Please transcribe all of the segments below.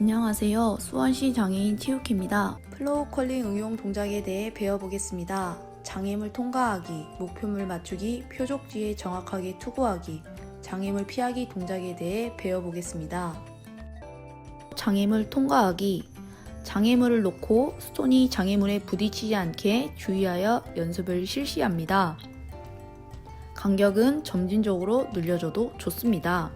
안녕하세요. 수원시 장애인 치유키입니다. 플로우 컬링 응용 동작에 대해 배워보겠습니다. 장애물 통과하기, 목표물 맞추기, 표적지에 정확하게 투구하기, 장애물 피하기 동작에 대해 배워보겠습니다. 장애물 통과하기 장애물을 놓고 스톤이 장애물에 부딪히지 않게 주의하여 연습을 실시합니다. 간격은 점진적으로 늘려줘도 좋습니다.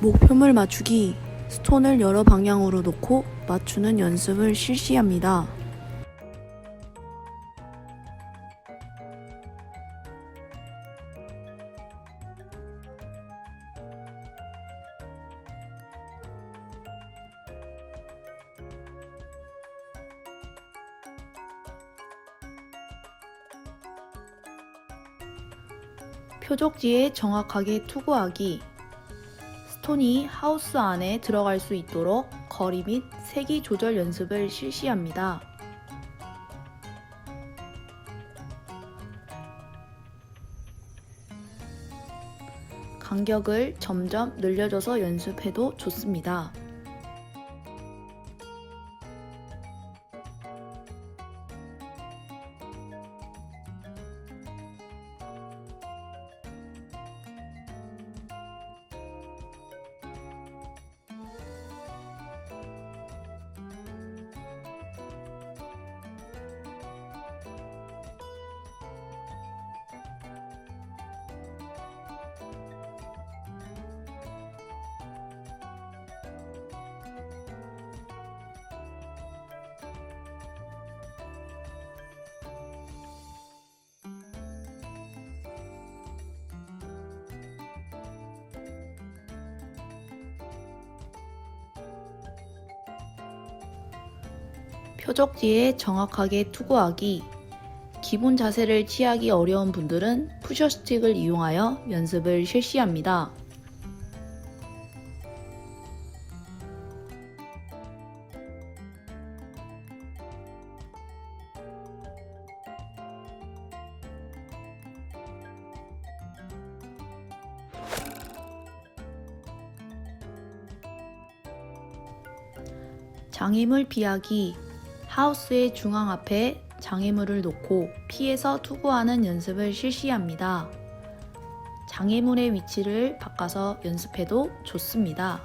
목표물 맞추기 스톤을 여러 방향으로 놓고 맞추는 연습을 실시합니다. 표적지에 정확하게 투구하기 스톤이 하우스 안에 들어갈 수 있도록 거리 및 세기 조절 연습을 실시합니다. 간격을 점점 늘려줘서 연습해도 좋습니다. 표적지에 정확하게 투구하기 기본 자세를 취하기 어려운 분들은 푸셔 스틱을 이용하여 연습을 실시합니다. 장애물 피하기 하우스의 중앙 앞에 장애물을 놓고 피해서 투구하는 연습을 실시합니다. 장애물의 위치를 바꿔서 연습해도 좋습니다.